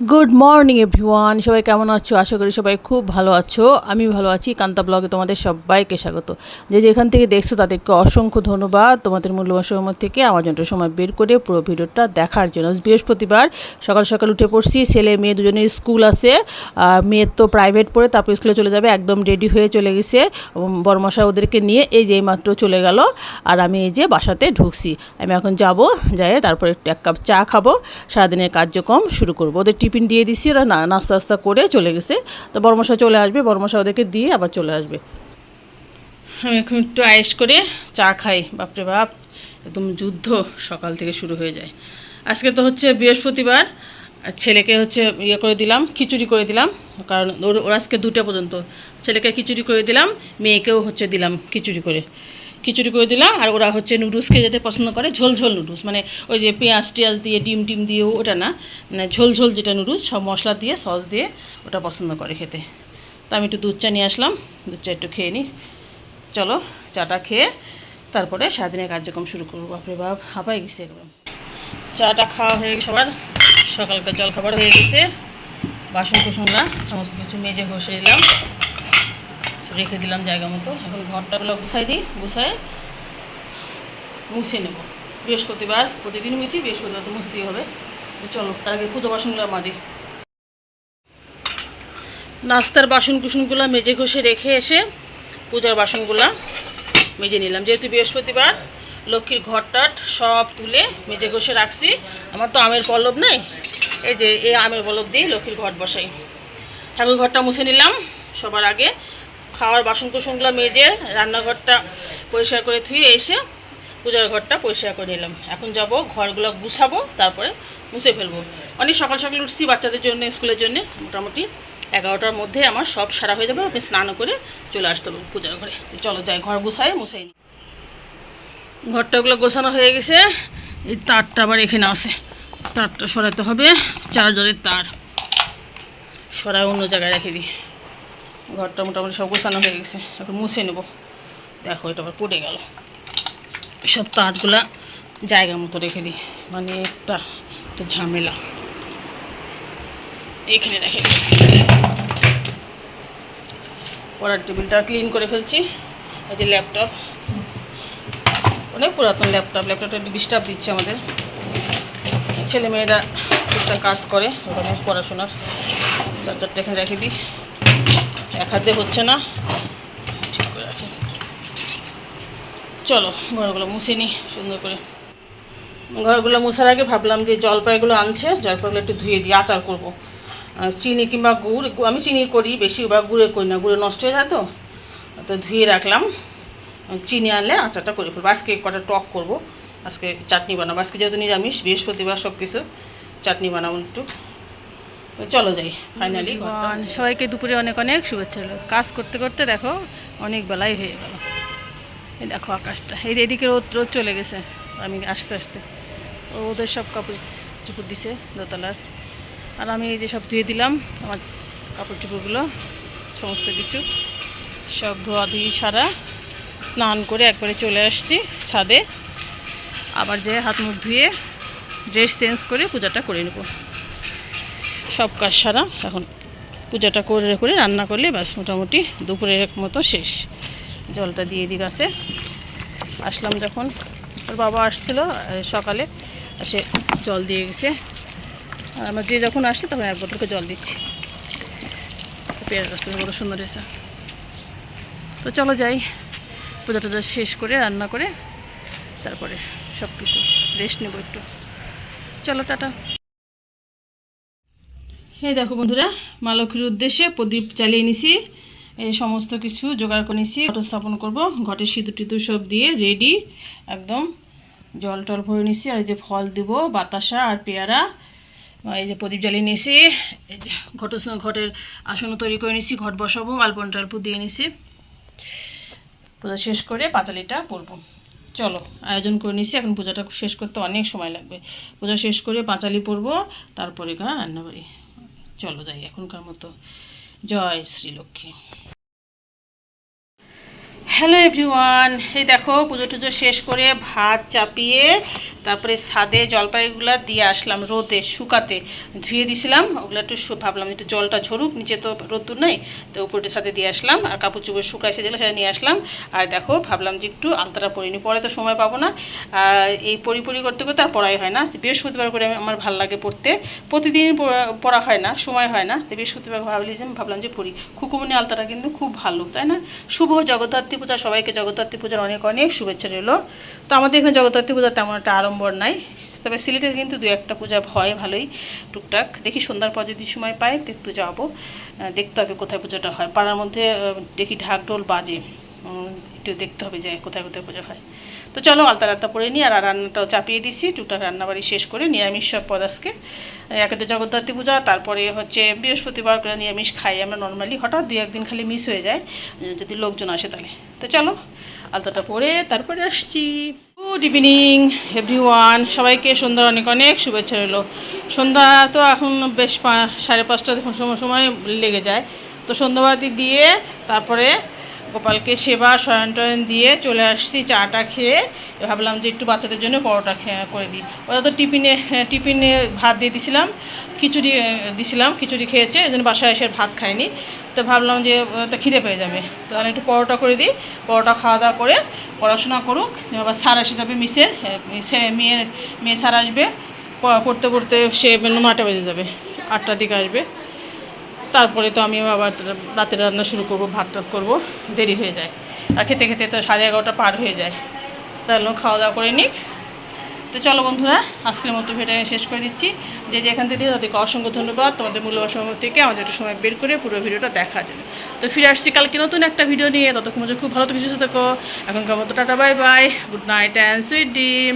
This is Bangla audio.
গুড মর্নিং এভরিওয়ান সবাই কেমন আছো? আশা করি সবাই খুব ভালো আছো। আমি ভালো আছি। কান্তা ব্লগে তোমাদের সবাইকে স্বাগত। যে যেখান থেকে দেখছ, তাদেরকে অসংখ্য ধন্যবাদ। তোমাদের মূল্যবান সময় থেকে আমার জন্য সময় বের করে পুরো ভিডিওটা দেখার জন্য। বৃহস্পতিবার, সকাল সকাল উঠে পড়ছি। ছেলে মেয়ে দুজনের স্কুল আছে। মেয়ের তো প্রাইভেট পড়ে, তারপর স্কুলে চলে যাবে। একদম রেডি হয়ে চলে গেছে। বরমশা ওদেরকে নিয়ে এই যে এইমাত্র চলে গেল। আর আমি এই যে বাসাতে ঢুকছি। আমি এখন যাব যাই তারপরে একটু এক কাপ চা খাব। সারাদিনের কার্যক্রম শুরু করব। ওদের টিফিন দিয়ে দিছি, ওরা নাস্তা নাস্তা করে চলে গেছে। তো বর্মশা চলে আসবে বর্মশা ওদেরকে দিয়ে আবার চলে আসবে। আমি এখন একটু আয়েস করে চা খাই। বাপরে বাপ, একদম যুদ্ধ সকাল থেকে শুরু হয়ে যায়। আজকে তো হচ্ছে বৃহস্পতিবার ছেলেকে হচ্ছে ইয়ে করে দিলাম, খিচুড়ি করে দিলাম। কারণ ওর আজকে দুটো পর্যন্ত। ছেলেকে খিচুড়ি করে দিলাম, মেয়েকেও হচ্ছে দিলাম খিচুড়ি করে। খিচুড়ি করে দিলাম, আর ওরা হচ্ছে নুডলস খেয়ে যেতে পছন্দ করে ঝোল ঝোল নুডলস মানে ওই যে পেঁয়াজ টিয়াজ দিয়ে, ডিম টিম দিয়ে ওটা না মানে ঝোল ঝোল যেটা নুডলস সব মশলা দিয়ে সস দিয়ে ওটা পছন্দ করে খেতে। তো আমি একটু দুধ চা নিয়ে আসলাম, দুধ চা একটু খেয়ে নিই চলো, চাটা খেয়ে তারপরে সারাদিনের কার্যক্রম শুরু করব। বাপরে বাপ, হাঁপাই গেছে একদম। চাটা খাওয়া হয়ে গেছে সবার, সকালকার জল খাবার হয়ে গেছে বাসন কুসনরা সমস্ত কিছু মেজে ঘষে দিলাম রেখে দিলাম জায়গা মতো। এখন ঘরটাগুলো গুছাই দিই গুছাই মুছে নেব। বৃহস্পতিবার প্রতিদিন মুছি, বৃহস্পতিবার তো মুছতেই হবে। চলো, তার আগে পুজো বাসনগুলো মাঝে নাস্তার বাসন কুসনগুলো মেজে ঘষে রেখে এসে পূজার বাসনগুলা মেজে নিলাম। যেহেতু বৃহস্পতিবার, লক্ষ্মীর ঘরটাট সব তুলে মেজে ঘষে রাখছি। আমার তো আমের পল্লব নেই। এই যে, এই আমের পল্লব দিয়ে লক্ষ্মীর ঘট বসাই। ঠাকুর ঘরটা মুছে নিলাম সবার আগে। খাওয়ার বাসন কুসনগুলো মেজে রান্নাঘরটা পরিষ্কার করে ধুয়ে এসে পূজার ঘরটা পরিষ্কার করে নিলাম। এখন যাব, ঘরগুলো গুছাবো, তারপরে মুছে ফেলব। অনেক সকাল সকাল উঠছি বাচ্চাদের জন্য, স্কুলের জন্য। মোটামুটি এগারোটার মধ্যে আমার সব সারা হয়ে যাবে। আমি স্নান করে চলে আসতে হবে পূজার ঘরে। চলো যাই, ঘর গুছাই মুছাই নি। ঘরটাগুলো গোছানো হয়ে গেছে। এই তারটা আবার এখানে আছে। তারটা সরাতে হবে। চার্জারের তার। সরাই অন্য জায়গায় রেখে দিই। ঘরটা মোটামুটি সব গোছানো হয়ে গেছে। এখন মুছে নেব। দেখো, এটা আবার পড়ে গেল। সব তারগুলা জায়গা মতো রেখে দিই। মানে একটা একটা ঝামেলা। এখানে রেখে পড়ার টেবিলটা ক্লিন করে ফেলছি। এই যে ল্যাপটপ। অনেক পুরাতন ল্যাপটপ। ল্যাপটপটা ডিস্টার্ব দিচ্ছে আমাদের। ছেলেমেয়েরা টুকটাক কাজ করে, ওখানে পড়াশোনার। চার্জারটা এখানে রেখে দিই। এক হাতে হচ্ছে না। ঠিক করে রাখি। চলো, ঘরগুলো মুছে নিই সুন্দর করে। ঘরগুলো মুছার আগে ভাবলাম যে জলপাইগুলো আনছে, জলপাইগুলো একটু ধুয়ে দিই আচার করব। চিনি কিংবা গুড় আমি চিনি করি বেশি, বা গুড়ে করি না, গুড়ে নষ্ট হয়ে যায় তো। তো ধুয়ে রাখলাম। চিনি আনলে আচারটা করে ফেলব। আজকে কটা টক করব। আজকে চাটনি বানাবো। আজকে যেহেতু নিরামিষ, বৃহস্পতিবার সব কিছু চাটনি বানাবো একটু। তো চলো যাই ফাইনালি সবাইকে দুপুরে অনেক অনেক শুভেচ্ছা হলো কাজ করতে করতে দেখো অনেক বেলাই হয়ে গেল। এই দেখো আকাশটা এই এদিকে রোদ রোদ চলে গেছে। আমি আস্তে আস্তে ওদের সব কাপড় চুপড় দিছে দোতলার। আর আমি এই যে সব ধুয়ে দিলাম আমার কাপড় চুপড়গুলো সমস্ত কিছু। সব ধোয়া ধুই সারা স্নান করে একবারে চলে আসছি ছাদে। আবার যে হাত মুখ ধুয়ে ড্রেস চেঞ্জ করে পূজাটা করে নেব। সব কাজ সারা, এখন পূজাটা করে করে রান্না করলে ব্যাস মোটামুটি দুপুরের এক মতো শেষ। জলটা দিয়ে দিই গাছে। আসলাম যখন, ওর বাবা আসছিল সকালে সে জল দিয়ে গেছে। আর আমার যে যখন আসছে তখন এক বোতলকে জল দিচ্ছি। পেঁয়াজ গাছটা বড় সুন্দর হয়েছে। তো চলো যাই। পূজা টুজা শেষ করে রান্না করে তারপরে সব কিছু রেস্ট নেব একটু। চলো, টাটা। এই দেখো বন্ধুরা, মা লক্ষ্মীর উদ্দেশ্যে প্রদীপ জ্বালিয়ে নিছি এই সমস্ত কিছু জোগাড় করে নিছি, ঘট স্থাপন করব ঘটের সিঁদুর টিঁদুর সব দিয়ে রেডি একদম জল টল ভরে নিছি, আর এই যে ফল দিব, বাতাসা আর পেয়ারা এই যে প্রদীপ জ্বালিয়ে নিয়েছি এই যে ঘট ঘটের আসন তৈরি করে নিছি, ঘট বসাবো, আলপন টালপু দিয়ে নিছি। পূজা শেষ করে পাতালিটা পরবো চলো, আয়োজন করে নিছি, এখন পূজাটা শেষ করতে অনেক সময় লাগবে। পূজা শেষ করে পাঁচালি পরবো, তারপরে গা রান্নাবাড়ি। চলো যাই এখনকার মতো। জয় শ্রী লক্ষ্মী হ্যালো এভরিওয়ান, এই দেখো পুজো টুজো শেষ করে ভাত চাপিয়ে তারপরে ছাদে জলপাইগুলো দিয়ে আসলাম রোদে, শুকাতে। ধুয়ে দিয়েছিলাম ওগুলো একটু ভাবলাম একটু জলটা ঝরুক, নিচে তো রোদ্দুর নেই, তো উপরটা ছাদে দিয়ে আসলাম। আর কাপড় চোপড় শুকাইছে যেগুলো সেটা নিয়ে আসলাম। আর দেখো ভাবলাম যে একটু আলতাটা পরিনি পরে তো সময় পাবো না। এই পরি পরি করতে করতে আর পড়াই হয় না। বৃহস্পতিবার করে আমি আমার ভালো লাগে পড়তে। প্রতিদিন পড়া হয় না, সময় হয় না। বৃহস্পতিবার ভাবলি যে ভাবলাম যে পড়ি। খুকুমনি আলতাটা কিন্তু খুব ভালো, তাই না? শুভ জগদ্ধাত্রী পূজা সবাইকে জগদ্ধাত্রী পূজার অনেক অনেক শুভেচ্ছা রইল। তো আমাদের এখানে জগদ্ধাত্রী পূজা তেমন একটা আড়ম্বর নাই। তবে সিলেটে কিন্তু দু একটা পূজা হয় ভালোই, টুকটাক। দেখি সন্ধ্যার পর যদি সময় পাই, তো একটু যাব। দেখতে হবে কোথায় পুজোটা হয়। পাড়ার মধ্যে দেখি ঢাকঢোল বাজে। একটু দেখতে হবে যে কোথায় কোথায় পুজো হয়। তো চলো আলতা রাত্তা পরে নিই আর রান্নাটাও চাপিয়ে দিছি। টুকটাক রান্নাবাড়ি শেষ করে নিরামিষ সব পদ আজকে একে তো জগদ্ধাত্রী পূজা, তারপরে হচ্ছে বৃহস্পতিবার করে নিরামিষ খাই। আমরা নর্মালি হঠাৎ দুই একদিন খালি মিস হয়ে যায়। যদি লোকজন আসে তাহলে। তো চলো আলতাটা পরে তারপরে আসছি। গুড ইভিনিং এভরিওয়ান সবাইকে সন্ধ্যার অনেক অনেক শুভেচ্ছা রইল। সন্ধ্যা তো এখন বেশ সাড়ে পাঁচটা সময় সময় লেগে যায়। তো সন্ধ্যাবাতি দিয়ে তারপরে গোপালকে সেবা শয়ন টয়ন দিয়ে চলে আসছি, চাটা খেয়ে। ভাবলাম যে একটু বাচ্চাদের জন্য পরোটা করে দিই। ওরা তো টিফিনে টিফিনে ভাত দিয়ে দিছিলাম, খিচুড়ি দিছিলাম, খিচুড়ি খেয়েছে এই জন্য বাসায় এসে ভাত খায়নি তো ভাবলাম যে তো খিদে পেয়ে যাবে। তো তাহলে একটু পরোটা করে দিই, পরোটা খাওয়া দাওয়া করে পড়াশোনা করুক আবার স্যার এসে যাবে মিসের মেয়ের, মেয়ে স্যার আসবে পড়তে পড়তে সে মাঠে বেজে যাবে, আটটার দিকে আসবে। তারপরে তো আমি আবার রাতে রান্না শুরু করব, ভাত টাত করব, দেরি হয়ে যায়। আর খেতে খেতে তো সাড়ে এগারোটা পার হয়ে যায়। তাহলে খাওয়া দাওয়া করে নিক। তো চলো বন্ধুরা, আজকের মতো ভিডিও শেষ করে দিচ্ছি। যে যেখান থেকে তাদেরকে অসংখ্য ধন্যবাদ। তোমাদের মূল্যবান সময় থেকে আমাদের একটু সময় বের করে পুরো ভিডিওটা দেখার জন্য। তো ফিরে আসছি কালকে নতুন একটা ভিডিও নিয়ে। ততক্ষণ খুব ভালো থেকে, সুস্থ থেকো। এখনকার মতো tata, bye bye. Good night and sweet dream.